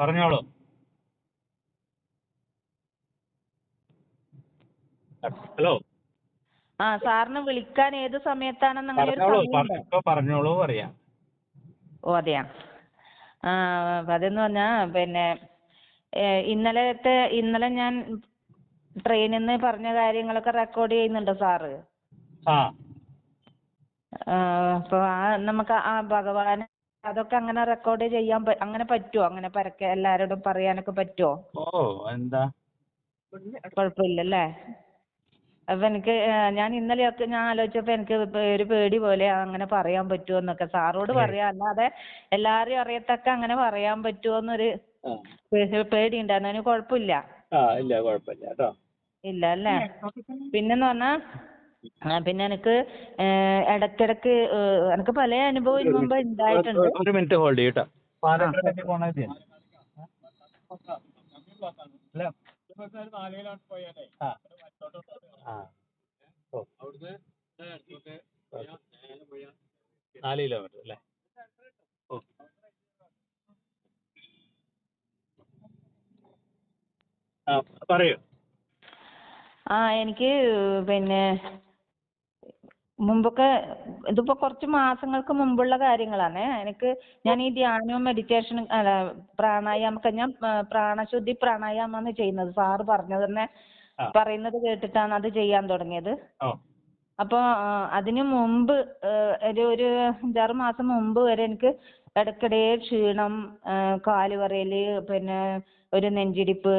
പറഞ്ഞോളൂ. ഹലോ. ആ സാറിന് വിളിക്കാൻ ഏത് സമയത്താണെന്ന് അങ്ങനെ ഒരു സമയമുണ്ടോ ഇപ്പൊ പറഞ്ഞോളൂ പറയാം. ഓ അതെയാ. ആ അതെന്ന് പറഞ്ഞാ പിന്നെ ഏ, ഇന്നലത്തെ ഇന്നലെ ഞാൻ ട്രെയിനിൽ നിന്ന് പറഞ്ഞ കാര്യങ്ങളൊക്കെ റെക്കോർഡ് ചെയ്യുന്നുണ്ട് സാറ്? ആ. ആ, അപ്പൊ ആ നമുക്ക് ആ ഭഗവാൻ അതൊക്കെ അങ്ങനെ റെക്കോർഡ് ചെയ്യാൻ പ- അങ്ങനെ പറ്റുമോ അങ്ങനെ പരക്കെ എല്ലാരോടും പറയാനൊക്കെ പറ്റുമോ കുഴപ്പമില്ലല്ലേ? അപ്പൊ എനിക്ക് ഞാൻ ഇന്നലെയൊക്കെ ഞാൻ ആലോചിച്ചപ്പോ എനിക്ക് ഒരു പേടി പോലെ അങ്ങനെ പറയാൻ പറ്റുമോ എന്നൊക്കെ. സാറോട് പറയാം അല്ലാതെ എല്ലാരെയും അറിയത്തക്ക അങ്ങനെ പറയാൻ പറ്റുമോ എന്നൊരു പേടി ഉണ്ടായിരുന്നു അതിന് കുഴപ്പമില്ല. ഇല്ല അല്ലേ? പിന്നെന്ന് പറഞ്ഞാ പിന്നെ എനിക്ക് ഏഹ് ഇടയ്ക്കിടയ്ക്ക് എനിക്ക് പല അനുഭവം ഇതിനു മുമ്പ് ഉണ്ടായിട്ടുണ്ട് ഒരു മിനിറ്റ് ഹോൾഡ് ചെയ്യട്ടോ പാലക്കാടേക്ക് പോണത്. അല്ല ആ. ആ. ഓ. നാല് കിലോമീറ്റർ അല്ലേ? ഓ. ആ പറയൂ. ആ എനിക്ക് പിന്നെ മുമ്പൊക്കെ ഇതിപ്പോ കുറച്ച് മാസങ്ങൾക്ക് മുമ്പുള്ള കാര്യങ്ങളാണ്. എനിക്ക് ഞാൻ ഈ ധ്യാനവും മെഡിറ്റേഷനും അല്ല പ്രാണായാമൊക്കെ ഞാൻ പ്രാണശുദ്ധി പ്രാണായാമാണ് ചെയ്യുന്നത്. സാർ പറഞ്ഞത് തന്നെ പറയുന്നത് കേട്ടിട്ടാണ് അത് ചെയ്യാൻ തുടങ്ങിയത്. അപ്പോൾ അതിനു മുമ്പ് ഒരു ഒരു അഞ്ചാറ് മാസം മുമ്പ് വരെ എനിക്ക് ഇടയ്ക്കിടെ ക്ഷീണം കാൽ പിന്നെ ഒരു നെഞ്ചിടിപ്പ്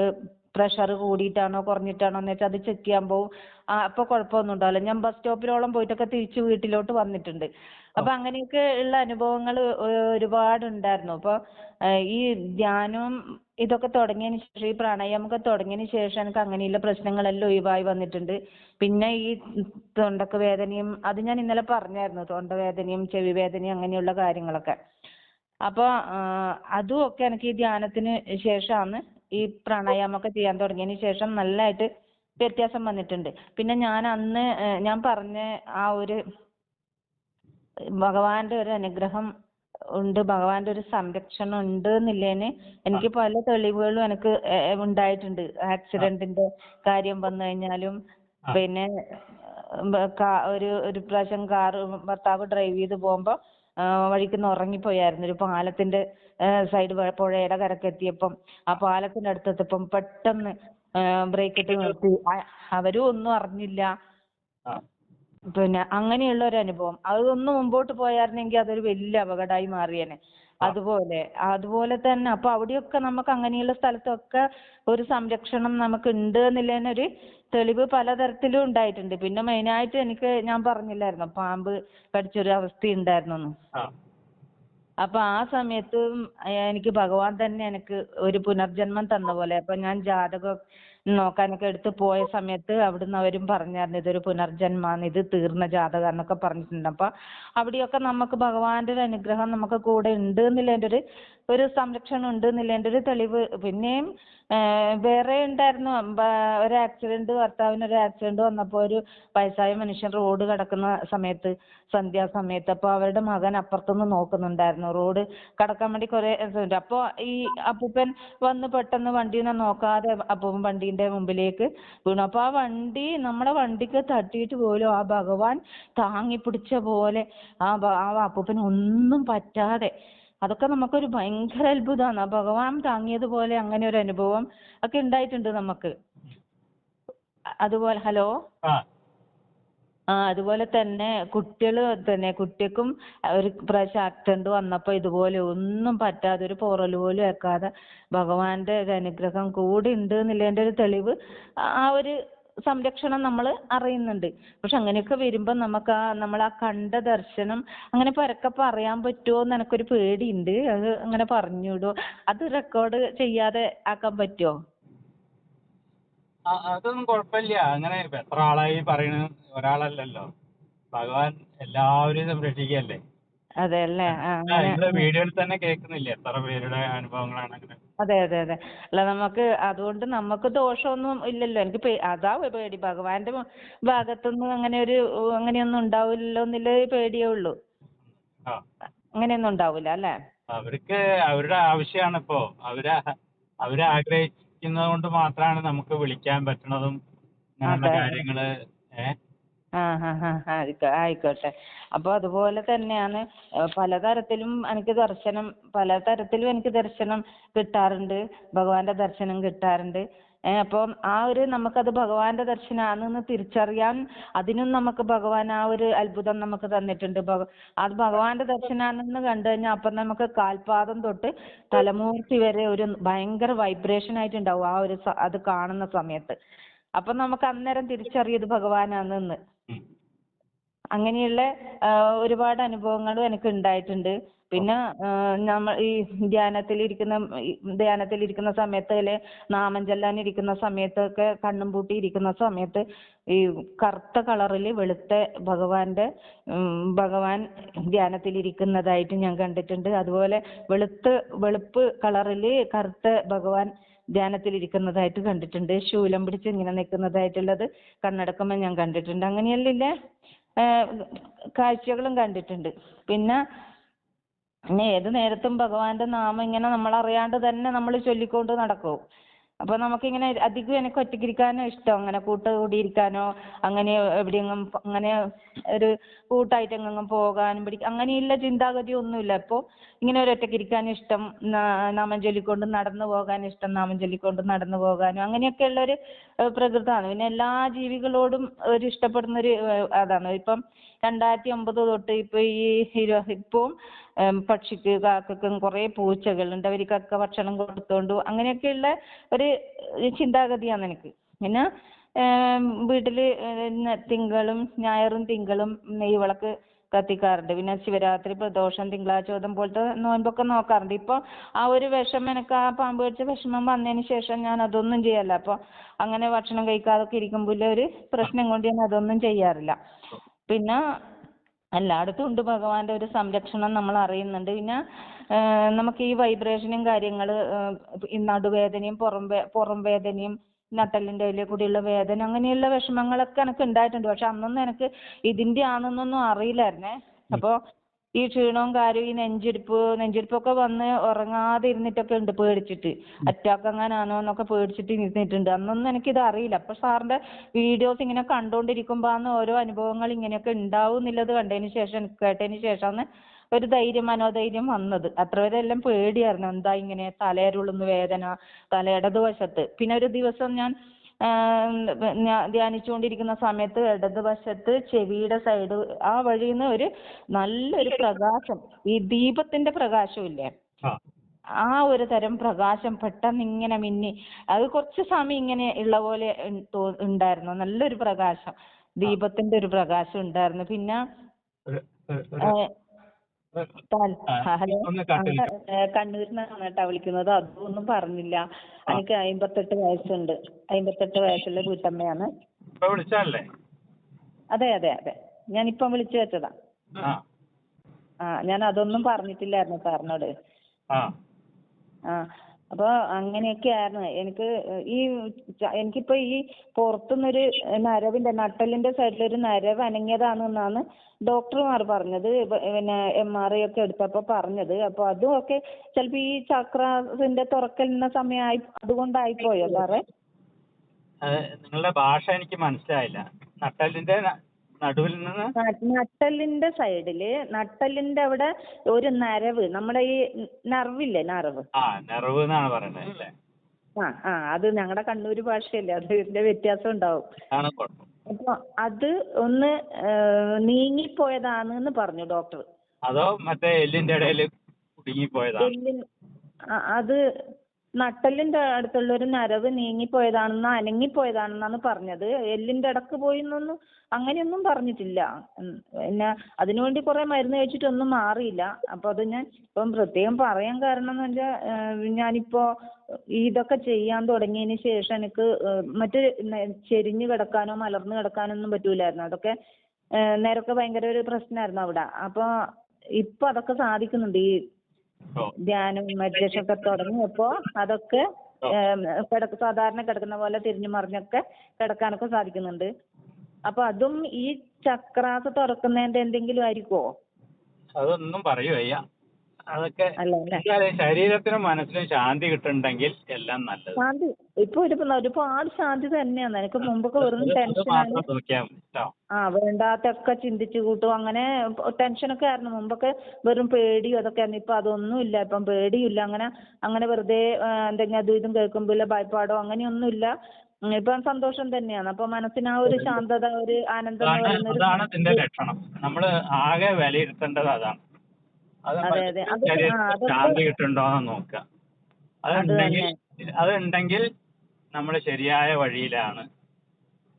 പ്രഷർ കൂടിയിട്ടാണോ കുറഞ്ഞിട്ടാണോ എന്ന് വെച്ചാൽ അത് ചെക്ക് ചെയ്യാൻ പോകും അപ്പൊ കുഴപ്പമൊന്നും ഉണ്ടാവില്ല ഞാൻ ബസ് സ്റ്റോപ്പിലോളം പോയിട്ടൊക്കെ തിരിച്ച് വീട്ടിലോട്ട് വന്നിട്ടുണ്ട്. അപ്പൊ അങ്ങനെയൊക്കെ ഉള്ള അനുഭവങ്ങൾ ഒരുപാട് ഉണ്ടായിരുന്നു അപ്പൊ ഈ ധ്യാനവും ഇതൊക്കെ തുടങ്ങിയതിന് ശേഷം ഈ പ്രാണായാമൊക്കെ തുടങ്ങിയതിന് ശേഷം എനിക്ക് അങ്ങനെയുള്ള പ്രശ്നങ്ങളെല്ലാം ഒഴിവായി വന്നിട്ടുണ്ട്. പിന്നെ ഈ തൊണ്ടക്ക് വേദനയും അത് ഞാൻ ഇന്നലെ പറഞ്ഞായിരുന്നു. തൊണ്ട വേദനയും ചെവി വേദനയും അങ്ങനെയുള്ള കാര്യങ്ങളൊക്കെ. അപ്പൊ അതും ഒക്കെ എനിക്ക് ഈ ധ്യാനത്തിന് ശേഷമാണ് ഈ പ്രാണായാമമൊക്കെ ചെയ്യാൻ തുടങ്ങിയതിന് ശേഷം നല്ലതായിട്ട് വ്യത്യാസം വന്നിട്ടുണ്ട്. പിന്നെ ഞാൻ അന്ന് ഞാൻ പറഞ്ഞ ആ ഒരു ഭഗവാന്റെ ഒരു അനുഗ്രഹം ഉണ്ട് ഭഗവാന്റെ ഒരു സംരക്ഷണം ഉണ്ട് എന്നുള്ളതിന് എനിക്ക് പല തെളിവുകളും എനിക്ക് ഉണ്ടായിട്ടുണ്ട്. ആക്സിഡന്റിന്റെ കാര്യം വന്നു കഴിഞ്ഞാലും പിന്നെ ഒരു ഒരു പ്രാവശ്യം കാറ് ഭർത്താവ് ഡ്രൈവ് ചെയ്ത് പോകുമ്പോ വഴിക്കുന്ന് ഉറങ്ങിപ്പോയായിരുന്നു. ഒരു പാലത്തിന്റെ സൈഡ് പുഴയുടെ കരക്കെത്തിയപ്പം ആ പാലത്തിന്റെ അടുത്തെത്തിയപ്പം പെട്ടെന്ന് ബ്രേക്ക് ഇട്ട് നിർത്തി. അവരും ഒന്നും അറിഞ്ഞില്ല. പിന്നെ അങ്ങനെയുള്ള ഒരു അനുഭവം. അതൊന്ന് മുമ്പോട്ട് പോയായിരുന്നെങ്കിൽ അതൊരു വലിയ അപകടമായി മാറിയേനെ. അതുപോലെ അതുപോലെ തന്നെ അപ്പൊ അവിടെയൊക്കെ നമുക്ക് അങ്ങനെയുള്ള സ്ഥലത്തൊക്കെ ഒരു സംരക്ഷണം നമുക്ക് ഉണ്ട് എന്നുള്ളതിനൊരു തെളിവ് പലതരത്തിലും ഉണ്ടായിട്ടുണ്ട്. പിന്നെ മെയിൻ ആയിട്ട് എനിക്ക് ഞാൻ പറഞ്ഞില്ലായിരുന്നോ പാമ്പ് കടിച്ചൊരു അവസ്ഥ ഉണ്ടായിരുന്നു ആ. അപ്പൊ ആ സമയത്ത് എനിക്ക് ഭഗവാൻ തന്നെ എനിക്ക് ഒരു പുനർജന്മം തന്ന പോലെ അപ്പൊ ഞാൻ ജാതകം നോക്കാനൊക്കെ എടുത്ത് പോയ സമയത്ത് അവിടുന്ന് അവരും പറഞ്ഞായിരുന്നു ഇതൊരു പുനർജന്മാന്ന് ഇത് തീർന്ന ജാതകാന്നൊക്കെ പറഞ്ഞിട്ടുണ്ട്. അപ്പൊ അവിടെയൊക്കെ നമുക്ക് ഭഗവാന്റെ ഒരു അനുഗ്രഹം നമുക്ക് കൂടെ ഉണ്ട് എന്നുള്ളതിന്റെ ഒരു ഒരു സംരക്ഷണം ഉണ്ട് എന്നുള്ളതിന്റെ ഒരു തെളിവ്. പിന്നെയും വേറെ ഉണ്ടായിരുന്നു. ഒരു ആക്സിഡന്റ് ഭർത്താവിന് ഒരു ആക്സിഡന്റ് വന്നപ്പോൾ ഒരു വയസ്സായ മനുഷ്യൻ റോഡ് കടക്കുന്ന സമയത്ത് സന്ധ്യാസമയത്ത് അപ്പോൾ അവരുടെ മകൻ അപ്പുറത്തുനിന്ന് നോക്കുന്നുണ്ടായിരുന്നു. റോഡ് കടക്കാൻ വേണ്ടി കുറെ അപ്പോൾ അപ്പൊ ഈ അപ്പൂപ്പൻ വന്ന് പെട്ടെന്ന് വണ്ടീനെ നോക്കാതെ അപ്പൂപ്പൻ വണ്ടീന്റെ മുമ്പിലേക്ക് വീണു. അപ്പൊ ആ വണ്ടി നമ്മുടെ വണ്ടിക്ക് തട്ടിയിട്ട് പോലും ആ ഭഗവാൻ താങ്ങി പിടിച്ച പോലെ ആ ആ അപ്പൂപ്പന് ഒന്നും പറ്റാതെ അതൊക്കെ നമുക്കൊരു ഭയങ്കര അത്ഭുതമാണ് ആ ഭഗവാൻ താങ്ങിയതുപോലെ അങ്ങനെ ഒരു അനുഭവം ഒക്കെ ഉണ്ടായിട്ടുണ്ട് നമുക്ക്. അതുപോലെ ഹലോ? ആ. അതുപോലെ തന്നെ കുട്ടികൾ തന്നെ കുട്ടിക്കും ഒരു പ്രാവശ്യം ആക്സിഡന്റ് വന്നപ്പോ ഇതുപോലെ ഒന്നും പറ്റാതെ ഒരു പോറൽ പോലും ഏൽക്കാതെ ഭഗവാന്റെ ഒരു അനുഗ്രഹം കൂടി ഉണ്ട് എന്നുള്ളതിന്റെ ഒരു തെളിവ് ആ ഒരു സംരക്ഷണം നമ്മൾ അറിയുന്നുണ്ട്. പക്ഷെ അങ്ങനെയൊക്കെ വരുമ്പോൾ നമുക്ക് ആ നമ്മൾ ആ കണ്ട ദർശനം അങ്ങനെ പരക്കെ പറയാൻ പറ്റുമോ എന്ന് എനിക്കൊരു പേടിയുണ്ട്. അത് അങ്ങനെ പറഞ്ഞുവിടുമോ അത് റെക്കോർഡ് ചെയ്യാതെ ആക്കാൻ പറ്റുമോ അതൊന്നും കുഴപ്പമില്ല. അങ്ങനെ എത്ര ആളായി പറയണ? ഒരാളല്ലല്ലോ. ഭഗവാൻ എല്ലാവരെയും സംരക്ഷിക്കല്ലേ അതെ അല്ലേ ആ ആ, അങ്ങനെ തന്നെ കേൾക്കുന്നില്ലേ? എത്ര പേരുടെ അനുഭവങ്ങളാണ് അങ്ങനെ? അതെ അതെ അതെ. അല്ല നമുക്ക് അതുകൊണ്ട് നമുക്ക് ദോഷമൊന്നും ഇല്ലല്ലോ. എനിക്ക് പേ അതാ പേടി. ഭഗവാന്റെ ഭാഗത്തൊന്നും ഭാഗത്തുനിന്ന് അങ്ങനെ ഒരു അങ്ങനെയൊന്നും ഉണ്ടാവില്ലല്ലോ എന്നുള്ള ഒരു പേടിയേ ഉള്ളൂ. ആ. അങ്ങനെയൊന്നും ഉണ്ടാവില്ല അല്ലേ? അവർക്ക് അവരുടെ ആവശ്യമാണ് ഇപ്പോ. അവർ അവർ ആഗ്രഹിക്കുന്നത് കൊണ്ട് മാത്രമാണ് നമുക്ക് വിളിക്കാൻ പറ്റണതും അങ്ങനെയുള്ള അതെ. കാര്യങ്ങൾ ഏഹ് ആ ആ ആ ആയിക്കോ ആയിക്കോട്ടെ. അപ്പോൾ അതുപോലെ തന്നെയാണ് പലതരത്തിലും എനിക്ക് ദർശനം പലതരത്തിലും എനിക്ക് ദർശനം കിട്ടാറുണ്ട്. ഭഗവാന്റെ ദർശനം കിട്ടാറുണ്ട്. അപ്പം ആ ഒരു നമുക്കത് ഭഗവാന്റെ ദർശനമാണെന്ന് തിരിച്ചറിയാൻ അതിനും നമുക്ക് ഭഗവാൻ ആ ഒരു അത്ഭുതം നമുക്ക് തന്നിട്ടുണ്ട്. അത് ഭഗവാന്റെ ദർശനമാണെന്ന് കണ്ടു കഴിഞ്ഞാൽ അപ്പം നമുക്ക് കാൽപാദം തൊട്ട് തലമൂർത്തി വരെ ഒരു ഭയങ്കര വൈബ്രേഷൻ ആയിട്ടുണ്ടാവും ആ ഒരു അത് കാണുന്ന സമയത്ത്. അപ്പം നമുക്ക് അന്നേരം തിരിച്ചറിയും ഇത് ഭഗവാനാണെന്ന്. അങ്ങനെയുള്ള ഒരുപാട് അനുഭവങ്ങളും എനിക്ക് ഉണ്ടായിട്ടുണ്ട്. പിന്നെ നമ്മ നമ്മൾ ഈ ധ്യാനത്തിലിരിക്കുന്ന ധ്യാനത്തിലിരിക്കുന്ന സമയത്ത് അല്ലെ നാമം ചൊല്ലാനിരിക്കുന്ന സമയത്തൊക്കെ കണ്ണും പൂട്ടി ഇരിക്കുന്ന സമയത്ത് ഈ കറുത്ത കളറിൽ വെളുത്ത ഭഗവാന്റെ ഭഗവാൻ ഭഗവാൻ ധ്യാനത്തിലിരിക്കുന്നതായിട്ട് ഞാൻ കണ്ടിട്ടുണ്ട്. അതുപോലെ വെളുത്ത് വെളുപ്പ് കളറിൽ കറുത്ത ഭഗവാൻ ധ്യാനത്തിലിരിക്കുന്നതായിട്ട് കണ്ടിട്ടുണ്ട്. ശൂലം പിടിച്ച് ഇങ്ങനെ നിൽക്കുന്നതായിട്ടുള്ളത് കണ്ണടക്കുമ്പോൾ ഞാൻ കണ്ടിട്ടുണ്ട്. അങ്ങനെയല്ലേ കാഴ്ചകളും കണ്ടിട്ടുണ്ട്. പിന്നെ പിന്നെ ഏത് നേരത്തും ഭഗവാന്റെ നാമം ഇങ്ങനെ നമ്മൾ അറിയാണ്ട് തന്നെ നമ്മൾ ചൊല്ലിക്കൊണ്ട് നടക്കും. അപ്പൊ നമുക്കിങ്ങനെ അധികം എനിക്ക് ഒറ്റയ്ക്കിരിക്കാനോ ഇഷ്ടം. അങ്ങനെ കൂട്ട് കൂടിയിരിക്കാനോ അങ്ങനെ എവിടെയെങ്കിലും പ- അങ്ങനെ ഒരു കൂട്ടായിട്ട് എങ്ങെങ്കിലും പോകാനും പിടിക്ക അങ്ങനെയുള്ള ചിന്താഗതി ഒന്നുമില്ല ഇപ്പൊ ഇങ്ങനെ ഒരു ഒറ്റയ്ക്കിരിക്കാൻ ഇഷ്ടം നാ- നാമം ചൊല്ലിക്കൊണ്ട് നടന്നു പോകാൻ ഇഷ്ടം നാമം ചൊല്ലിക്കൊണ്ട് നടന്നു പോകാനും അങ്ങനെയൊക്കെയുള്ള ഒരു പ്രകൃതമാണ്. പിന്നെ എല്ലാ ജീവികളോടും ഒരു ഇഷ്ടപ്പെടുന്ന ഒരു അതാണ്. ഇപ്പം രണ്ടായിരത്തി ഒമ്പത് തൊട്ട് ഇപ്പൊ ഈ ഇരു ഇപ്പം പക്ഷിക്ക് കാക്കക്കും കുറേ പൂച്ചകളുണ്ട് അവർക്കൊക്കെ ഭക്ഷണം കൊടുത്തോണ്ട് അങ്ങനെയൊക്കെയുള്ള ഒരു ചിന്താഗതിയാണ് എനിക്ക്. പിന്നെ വീട്ടിൽ തിങ്കളും ഞായറും തിങ്കളും നെയ്വിളക്ക് കത്തിക്കാറുണ്ട്. പിന്നെ ശിവരാത്രി പ്രദോഷം തിങ്കളാഴ്ച പോലത്തെ നോയമ്പൊക്കെ നോക്കാറുണ്ട്. ഇപ്പൊ ആ ഒരു വിഷമം എനിക്ക് ആ പാമ്പ് കടിച്ച വിഷമം വന്നതിന് ശേഷം ഞാൻ അതൊന്നും ചെയ്യല്ല. അപ്പൊ അങ്ങനെ ഭക്ഷണം കഴിക്കാതൊക്കെ ഇരിക്കുമ്പോൾ ഒരു പ്രശ്നം കൊണ്ട് ഞാൻ അതൊന്നും ചെയ്യാറില്ല. പിന്നെ എല്ലായിടത്തും ഉണ്ട് ഭഗവാന്റെ ഒരു സംരക്ഷണം നമ്മൾ അറിയുന്നുണ്ട്. പിന്നെ നമുക്ക് ഈ വൈബ്രേഷനും കാര്യങ്ങൾ നടുവേദനയും പുറം പുറം വേദനയും നട്ടലിന്റെ അതിലെ കൂടിയുള്ള വേദന അങ്ങനെയുള്ള വിഷമങ്ങളൊക്കെ എനിക്ക് ഉണ്ടായിട്ടുണ്ട്. പക്ഷെ അന്നൊന്നും എനിക്ക് ഇതിന്റെ ആണെന്നൊന്നും അറിയില്ലായിരുന്നേ. അപ്പൊ ഈ ക്ഷീണവും കാര്യവും ഈ നെഞ്ചിടിപ്പ് നെഞ്ചിടിപ്പൊക്കെ വന്ന് ഉറങ്ങാതെ ഇരുന്നിട്ടൊക്കെ ഉണ്ട് പേടിച്ചിട്ട്. അറ്റാക്ക് എങ്ങാനാണോ എന്നൊക്കെ പേടിച്ചിട്ട് ഇരുന്നിട്ടുണ്ട്. അന്നൊന്നും എനിക്കിത് അറിയില്ല. അപ്പൊ സാറിന്റെ വീഡിയോസ് ഇങ്ങനെ കണ്ടോണ്ടിരിക്കുമ്പോഴാണ് ഓരോ അനുഭവങ്ങൾ ഇങ്ങനെയൊക്കെ ഉണ്ടാവും എന്നുള്ളത് കണ്ടതിന് ശേഷം കേട്ടതിന് ശേഷമാണ് ഒരു ധൈര്യം മനോധൈര്യം വന്നത്. അത്ര വരെ എല്ലാം പേടിയായിരുന്നു. എന്താ ഇങ്ങനെ തലയരുളുന്ന വേദന തല ഇടതുവശത്ത് പിന്നെ ഒരു ദിവസം ഞാൻ ധ്യാനിച്ചുകൊണ്ടിരിക്കുന്ന സമയത്ത് ഇടതുവശത്ത് ചെവിയുടെ സൈഡ് ആ വഴിയിൽ നിന്ന് ഒരു നല്ലൊരു പ്രകാശം ഈ ദീപത്തിന്റെ പ്രകാശം ഇല്ലേ ആ ഒരു തരം പ്രകാശം പെട്ടെന്ന് ഇങ്ങനെ മിന്നി അത് കുറച്ച് സമയം ഇങ്ങനെ ഉള്ള പോലെ ഉണ്ടായിരുന്നു. നല്ലൊരു പ്രകാശം ദീപത്തിന്റെ ഒരു പ്രകാശം ഉണ്ടായിരുന്നു. പിന്നെ ഹലോ. കണ്ണൂരിൽ നിന്നാണ് കേട്ടാ വിളിക്കുന്നത്. അതൊന്നും പറഞ്ഞില്ല. എനിക്ക് അമ്പത്തെട്ട് വയസ്സുണ്ട്. അമ്പത്തെട്ട് വയസ്സുള്ള വീട്ടമ്മയാണ്. അതെ അതെ അതെ. ഞാൻ ഇപ്പം വിളിച്ചു വെച്ചതാ. ആ. ഞാൻ അതൊന്നും പറഞ്ഞിട്ടില്ലായിരുന്നു സാറിനോട്. ആ. അപ്പൊ അങ്ങനെയൊക്കെ ആയിരുന്നു. എനിക്ക് ഈ എനിക്കിപ്പോ ഈ പുറത്തുനിന്നൊരു നരവിന്റെ നട്ടെല്ലിന്റെ ഒരു നരവ് അനങ്ങിയതാണെന്നാണ് ഡോക്ടർമാർ പറഞ്ഞത്. പിന്നെ എം ആർ ഐ ഒക്കെ എടുത്തപ്പോ പറഞ്ഞത്. അപ്പൊ അതും ഒക്കെ ചിലപ്പോ ഈ ചക്രത്തിന്റെ തുറക്കലിന്റെ സമയമായി അതുകൊണ്ടായിപ്പോയോ സാറേ? അത് നിങ്ങളുടെ ഭാഷ എനിക്ക് മനസ്സിലായില്ല. നട്ടലിന്റെ നടുവിൽ നിന്ന് നട്ടലിന്റെ നട്ടെല്ലിന്റെ സൈഡിൽ നട്ടെല്ലിന്റെ അവിടെ ഒരു നരവ് നമ്മുടെ ഈ നർവില്ലേ നർവ്? ആ നെറവ് എന്നാണ് പറയുന്നത് അല്ലേ? ആ ആ അത് ഞങ്ങളുടെ കണ്ണൂര് ഭാഷയല്ലേ അത് ഇതിന്റെ വ്യത്യാസം ഉണ്ടാവും. അപ്പൊ അത് ഒന്ന് നീങ്ങിപ്പോയതാണെന്ന് പറഞ്ഞു ഡോക്ടർ. അതോ മറ്റേ എല്ലിന്റെ ഇടയിൽ കുടുങ്ങിപ്പോയതാണ് അത് നട്ടെല്ലിന്റെ അടുത്തുള്ള ഒരു നരവ് നീങ്ങിപ്പോയതാണെന്ന് അനങ്ങിപ്പോയതാണെന്നാണ് പറഞ്ഞത്. എല്ലിന്റെ ഇടയ്ക്ക് പോയി എന്നൊന്നും അങ്ങനെയൊന്നും പറഞ്ഞിട്ടില്ല. പിന്നെ പിന്നെ അതിനുവേണ്ടി കുറെ മരുന്ന് കഴിച്ചിട്ടൊന്നും മാറിയില്ല. അപ്പൊ അത് ഞാൻ ഇപ്പം പ്രത്യേകം പറയാൻ കാരണം എന്ന് വെച്ചാൽ ഞാനിപ്പോ ഇതൊക്കെ ചെയ്യാൻ തുടങ്ങിയതിന് ശേഷം എനിക്ക് മറ്റ് ചെരിഞ്ഞ് കിടക്കാനോ മലർന്നു കിടക്കാനോ ഒന്നും പറ്റൂലായിരുന്നു. അതൊക്കെ നേരൊക്കെ ഭയങ്കര ഒരു പ്രശ്നമായിരുന്നു അവിടെ. അപ്പൊ ഇപ്പൊ അതൊക്കെ സാധിക്കുന്നുണ്ട്. ഈ ധ്യാനം മെഡിറ്റേഷൻ ഒക്കെ തുടങ്ങിയപ്പോ അതൊക്കെ കിടക്ക സാധാരണ കിടക്കുന്ന പോലെ തിരിഞ്ഞു മറിഞ്ഞൊക്കെ കിടക്കാനൊക്കെ സാധിക്കുന്നുണ്ട്. അപ്പൊ അതും ഈ ചക്രാസ് തുറക്കുന്നതിന്റെ എന്തെങ്കിലും ആയിരിക്കുമോ അതൊന്നും പറയൂ വയ്യ അതൊക്കെ ശരീരത്തിനും മനസ്സിനും ശാന്തി കിട്ടുന്നുണ്ടെങ്കിൽ എല്ലാം നല്ലത്. ശാന്തി. ഇപ്പൊ ഒരു ഒരുപാട് ശാന്തി തന്നെയാണ്. എനിക്ക് മുമ്പൊക്കെ വെറും കേട്ടോ ആ വേണ്ടാത്തൊക്കെ ചിന്തിച്ചു കൂട്ടും. അങ്ങനെ ടെൻഷനൊക്കെ ആയിരുന്നു. മുമ്പൊക്കെ വെറും പേടിയും അതൊക്കെ ആയിരുന്നു. ഇപ്പൊ അതൊന്നും ഇല്ല. ഇപ്പം പേടിയില്ല അങ്ങനെ അങ്ങനെ വെറുതെ എന്തെങ്കിലും അതും ഇതും കേൾക്കുമ്പോ ഇല്ല ഭയപ്പാടോ അങ്ങനെയൊന്നുമില്ല ഇല്ല. ഇപ്പം സന്തോഷം തന്നെയാണ്. അപ്പൊ മനസ്സിന് ആ ഒരു ശാന്തത ഒരു ആനന്ദം അതാണ് ലക്ഷണം. നമ്മൾ ആകെ വിലയിരുത്തേണ്ടത് അതാണ്. ശാന്തി കിട്ടുന്നുണ്ടോന്ന് നോക്കുക അതുണ്ടെങ്കിൽ അതുണ്ടെങ്കിൽ നമ്മൾ ശരിയായ വഴിയിലാണ്.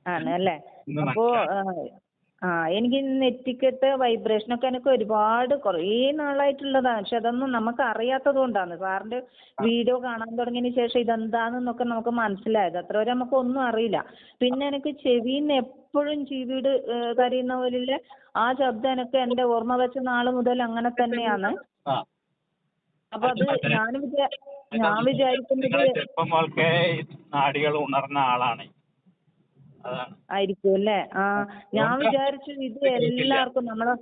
ആണ് അല്ലേ? അപ്പോ ആ, ആ എനിക്ക് നെറ്റിക്കെട്ട് വൈബ്രേഷൻ ഒക്കെ എനിക്ക് ഒരുപാട് കുറേ നാളായിട്ടുള്ളതാണ്. പക്ഷെ അതൊന്നും നമുക്ക് അറിയാത്തത് കൊണ്ടാണ് സാറിന്റെ വീഡിയോ കാണാൻ തുടങ്ങിയതിന് ശേഷം ഇതെന്താണെന്നൊക്കെ നമുക്ക് മനസ്സിലായത്. അത്ര വരെ നമുക്ക് ഒന്നും അറിയില്ല. പിന്നെ എനിക്ക് ചെവിന്ന് എപ്പോഴും ചീവീട് കരയുന്ന പോലുള്ള ആ ശബ്ദം എനിക്ക് എന്റെ ഓർമ്മ വെച്ച നാൾ മുതൽ അങ്ങനെ തന്നെയാണ്. അപ്പൊ അത് ഞാൻ വിചാ ഞാൻ വിചാരിക്കുന്നത് ചെറുപ്പം മുതൽക്കേ ഉണർന്ന ആളാണ്. ആയിരിക്കും അല്ലേ? ആ. ഞാൻ വിചാരിച്ചു ഇത് എല്ലാവർക്കും നമ്മളെ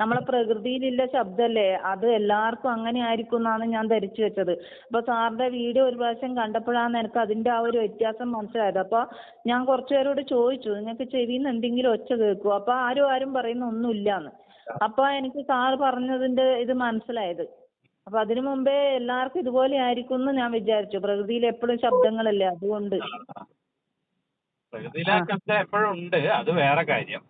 നമ്മളെ പ്രകൃതിയിലുള്ള ശബ്ദല്ലേ? അത് എല്ലാവർക്കും അങ്ങനെ ആയിരിക്കും എന്നാണ് ഞാൻ ധരിച്ചു വെച്ചത്. അപ്പൊ സാറിന്റെ വീഡിയോ ഒരു പ്രാവശ്യം കണ്ടപ്പോഴാണ് എനിക്ക് അതിന്റെ ആ ഒരു വ്യത്യാസം മനസ്സിലായത്. അപ്പൊ ഞാൻ കുറച്ചു പേരോട് ചോദിച്ചു നിങ്ങൾക്ക് ചെവിന്ന് എന്തെങ്കിലും ഒച്ച കേൾക്കുമോ അപ്പൊ ആരും ആരും പറയുന്ന ഒന്നുമില്ലാന്ന് അപ്പൊ എനിക്ക് സാറ് പറഞ്ഞതിന്റെ ഇത് മനസ്സിലായത്. അപ്പൊ അതിനു മുമ്പേ എല്ലാവർക്കും ഇതുപോലെ ആയിരിക്കും എന്ന് ഞാൻ വിചാരിച്ചു. പ്രകൃതിയിൽ എപ്പോഴും ശബ്ദങ്ങളല്ലേ അതുകൊണ്ട്. പ്രകൃതിയിലെ ശബ്ദം എപ്പോഴും ഉണ്ട്. അത് വേറെ കാര്യം.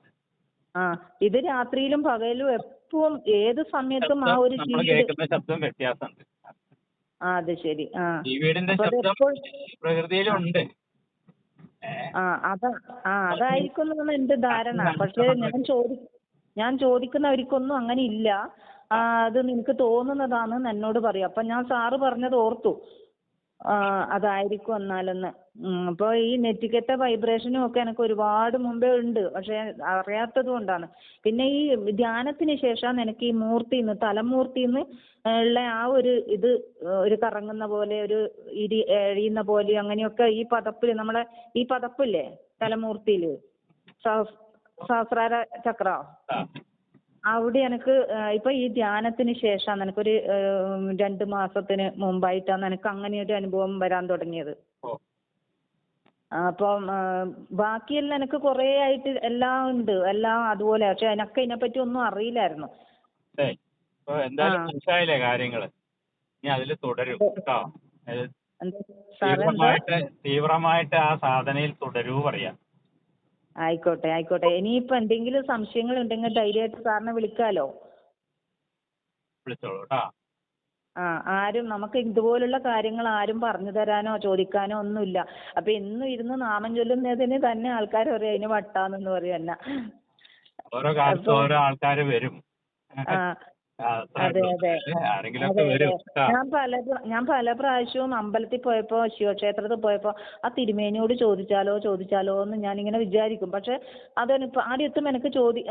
ആ ഇത് രാത്രിയിലും പകലും എപ്പോഴും ഏത് സമയത്തും ആ ഒരു നമ്മൾ കേൾക്കുന്ന ശബ്ദം വ്യത്യാസമുണ്ട്. ആ അത് ശരി. ആ. അപ്പൊ ശബ്ദം പ്രകൃതിയിലുണ്ട്? ആ അതാ ആ അതായിരിക്കും എന്നാണ് എന്റെ ധാരണ പക്ഷെ ഞാൻ ചോദി ഞാൻ ചോദിക്കുന്നവർക്കൊന്നും അങ്ങനെ ഇല്ല ആ അത് നിനക്ക് തോന്നുന്നതാണ് എന്നോട് പറയും. അപ്പൊ ഞാൻ സാറ് പറഞ്ഞത് ഓർത്തു. ആ അതായിരിക്കും എന്നാലെന്ന്. ഉം, അപ്പൊ ഈ നെറ്റിക്കറ്റ വൈബ്രേഷനും ഒക്കെ എനിക്ക് ഒരുപാട് മുമ്പേ ഉണ്ട്. പക്ഷെ അറിയാത്തത് കൊണ്ടാണ്. പിന്നെ ഈ ധ്യാനത്തിന് ശേഷം എനിക്ക് ഈ മൂർത്തിന്ന് തലമൂർത്തിന്ന് ഉള്ള ആ ഒരു ഇത് ഒരു കറങ്ങുന്ന പോലെ ഒരു ഇരി എഴിയുന്ന പോലെ അങ്ങനെയൊക്കെ ഈ പതപ്പിൽ നമ്മളെ ഈ പദപ്പില്ലേ തലമൂർത്തിയിൽ. സഹസ് സഹസ്രാര ചക്രം. അവിടെ എനിക്ക് ഇപ്പൊ ഈ ധ്യാനത്തിന് ശേഷം എനിക്കൊരു ഏഹ് രണ്ട് മാസത്തിന് മുമ്പായിട്ടാണ് എനിക്ക് അങ്ങനെ ഒരു അനുഭവം വരാൻ തുടങ്ങിയത്. അപ്പം ബാക്കിയെല്ലാം എനിക്ക് കുറെ ആയിട്ട് എല്ലാം ഉണ്ട് എല്ലാം അതുപോലെ പക്ഷെ എനക്ക് അതിനെ ഇതിനെപ്പറ്റി ഒന്നും അറിയില്ലായിരുന്നു. അതിൽ തുടരും തീവ്രമായിട്ട് ആ സാധനയിൽ തുടരൂ പറയാം. ആയിക്കോട്ടെ ആയിക്കോട്ടെ. ഇനിയിപ്പോ എന്തെങ്കിലും സംശയങ്ങൾ ഉണ്ടെങ്കിൽ ധൈര്യമായിട്ട് സാറിനെ വിളിക്കാലോ. ആ ആരും നമുക്ക് ഇതുപോലുള്ള കാര്യങ്ങൾ ആരും പറഞ്ഞു തരാനോ ചോദിക്കാനോ ഒന്നുമില്ല. അപ്പൊ എന്നും ഇരുന്ന് നാമം ചൊല്ലുന്നതിന് തന്നെ ആൾക്കാർ പറയും അതിന് വട്ടാന്നെന്ന് പറയും എന്നെ. ഓരോ കാലത്തും ഓരോ ആൾക്കാർ വരും. ആ അതെ അതെ. അതെ ഞാൻ പല ഞാൻ പല പ്രാവശ്യവും അമ്പലത്തിൽ പോയപ്പോ ശിവക്ഷേത്രത്തിൽ പോയപ്പോ ആ തിരുമേനിയോട് ചോദിച്ചാലോ ചോദിച്ചാലോ എന്ന് ഞാൻ ഇങ്ങനെ വിചാരിക്കും. പക്ഷെ അതെനിപ്പോ ആദ്യം എത്തുമ്പോൾ എനിക്ക് ചോദി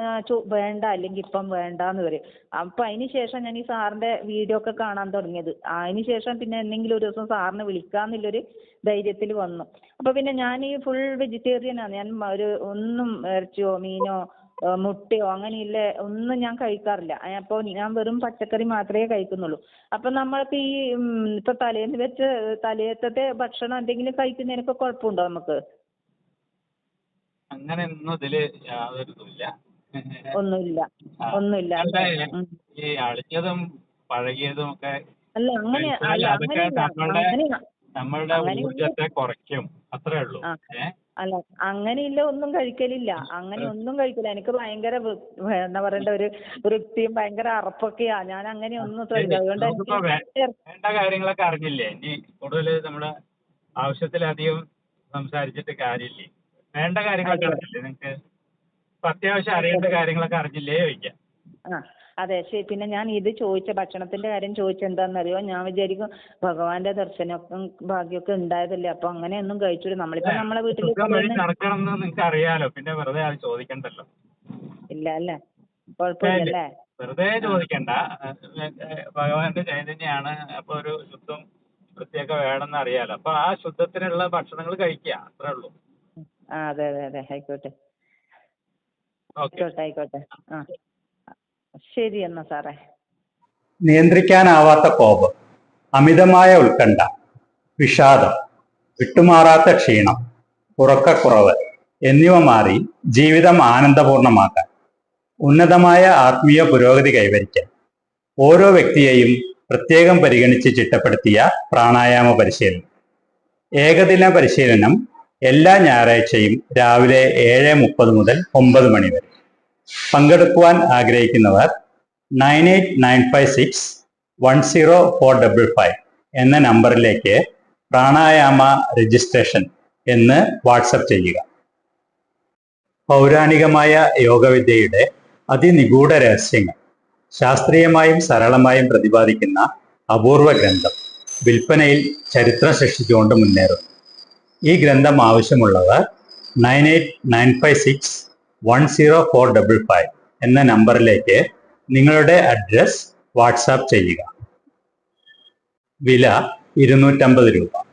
വേണ്ട അല്ലെങ്കിൽ ഇപ്പം വേണ്ടാന്ന് പറയും. അപ്പൊ അതിന് ശേഷം ഞാൻ ഈ സാറിന്റെ വീഡിയോ ഒക്കെ കാണാൻ തുടങ്ങിയത്. അതിന് ശേഷം പിന്നെ എന്തെങ്കിലും ഒരു ദിവസം സാറിനെ വിളിക്കാന്നുള്ളൊരു ധൈര്യത്തിൽ വന്നു. അപ്പൊ പിന്നെ ഞാൻ ഈ ഫുൾ വെജിറ്റേറിയൻ ആണ് ഞാൻ ഒരു ഒന്നും ഇറച്ചിയോ മീനോ മുട്ടയോ അങ്ങനെയില്ല ഒന്നും ഞാൻ കഴിക്കാറില്ല. അപ്പോൾ ഞാൻ വെറും പച്ചക്കറി മാത്രമേ കഴിക്കുന്നുള്ളൂ. അപ്പൊ നമ്മൾക്ക് ഈ ഇപ്പൊ തലേന്ന് വെച്ച് തലേത്തത്തെ ഭക്ഷണം എന്തെങ്കിലും കഴിക്കുന്നതിനൊക്കെ കുഴപ്പമുണ്ടോ നമുക്ക് അങ്ങനെ ഒന്നും ഇതിൽ യാതൊരു ഇതുമില്ല ഒന്നുമില്ല. ഒന്നുമില്ല അല്ല, ഈ അളിഞ്ഞതും പഴകിയതും ഒക്കെ അല്ല അങ്ങനെ അല്ല അതൊക്കെ നമ്മളുടെ അങ്ങനെ നമ്മളുടെ ഊർജത്തെ കുറയ്ക്കും. അത്രേ ഉള്ളൂ. അല്ല അങ്ങനെയില്ല ഒന്നും കഴിക്കലില്ല. അങ്ങനെ ഒന്നും കഴിക്കില്ല എനിക്ക് ഭയങ്കര വൃ- എന്താ പറയണ്ട ഒരു വൃത്തിയും ഭയങ്കര അറപ്പൊക്കെയാ. ഞാൻ അങ്ങനെ ഒന്നും. അതുകൊണ്ട് നമുക്കിപ്പോ എനിക്ക് വേ- വേണ്ട കാര്യങ്ങളൊക്കെ അറിഞ്ഞില്ലേ? ഇനി കൂടുതൽ നമ്മുടെ ആവശ്യത്തിലധികം സംസാരിച്ചിട്ട് കാര്യമില്ലേ? വേണ്ട കാര്യങ്ങളൊക്കെ. അറിഞ്ഞില്ലേ? നിങ്ങൾക്ക് ഇപ്പൊ അത്യാവശ്യം അറിയേണ്ട കാര്യങ്ങളൊക്കെ അറിഞ്ഞില്ലേ? ചോദിക്കാം. ആ. അതെ ശരി പിന്നെ ഞാൻ ഇത് ചോദിച്ച ഭക്ഷണത്തിന്റെ കാര്യം ചോദിച്ച എന്താണെന്നറിയോ ഞാൻ വിചാരിക്കും ഭഗവാന്റെ ദർശനമൊക്കെ ഭാഗ്യമൊക്കെ ഉണ്ടായതല്ലേ അപ്പൊ അങ്ങനെയൊന്നും കഴിച്ചിട്ട് നമ്മളിപ്പോ നമ്മളെ വീട്ടിൽ നിങ്ങൾക്ക് അറിയാലോ. പിന്നെ വെറുതെ അത് ചോദിക്കണ്ടല്ലോ. ഇല്ല അല്ലേ? കുഴപ്പമില്ലല്ലേ? വെറുതെ ചോദിക്കണ്ട. ഭഗവാന്റെ ചൈതന്യാണ് അപ്പൊ ഒരു ശുദ്ധം വൃത്തിയൊക്കെ വേണമെന്ന് അറിയാലോ. അപ്പൊ ആ ശുദ്ധത്തിനുള്ള ഭക്ഷണങ്ങൾ കഴിക്കുക അത്രേ ഉള്ളൂ. അതെ അതെ അതെ. ആയിക്കോട്ടെ. ആയിക്കോട്ടെ ആയിക്കോട്ടെ. ആ. ശരി എന്നാ സാറേ. നിയന്ത്രിക്കാനാവാത്ത കോപം അമിതമായ ഉത്കണ്ഠ വിഷാദം വിട്ടുമാറാത്ത ക്ഷീണം ഉറക്കക്കുറവ് എന്നിവ മാറി ജീവിതം ആനന്ദപൂർണമാക്കാൻ ഉന്നതമായ ആത്മീയ പുരോഗതി കൈവരിക്കാൻ ഓരോ വ്യക്തിയെയും പ്രത്യേകം പരിഗണിച്ച് ചിട്ടപ്പെടുത്തിയ പ്രാണായാമ പരിശീലനം. ഏകദിന പരിശീലനം എല്ലാ ഞായറാഴ്ചയും രാവിലെ ഏഴ് മുപ്പത് മുതൽ ഒമ്പത് മണി വരെ. പങ്കെടുക്കുവാൻ ആഗ്രഹിക്കുന്നവർ nine eight nine five six one zero four double five എന്ന നമ്പറിലേക്ക് പ്രാണായാമ രജിസ്ട്രേഷൻ എന്ന് വാട്സപ്പ് ചെയ്യുക. പൗരാണികമായ യോഗവിദ്യയുടെ അതിനിഗൂഢ രഹസ്യങ്ങൾ ശാസ്ത്രീയമായും സരളമായും പ്രതിപാദിക്കുന്ന അപൂർവ ഗ്രന്ഥം വിൽപ്പനയിൽ ചരിത്രം സൃഷ്ടിച്ചുകൊണ്ട് മുന്നേറും ഈ ഗ്രന്ഥം ആവശ്യമുള്ളവർ nine eight nine five six one zero four double five എന്ന നമ്പറിലേക്ക് നിങ്ങളുടെ അഡ്രസ് വാട്സാപ്പ് ചെയ്യുക. വില ഇരുന്നൂറ്റമ്പത് രൂപ.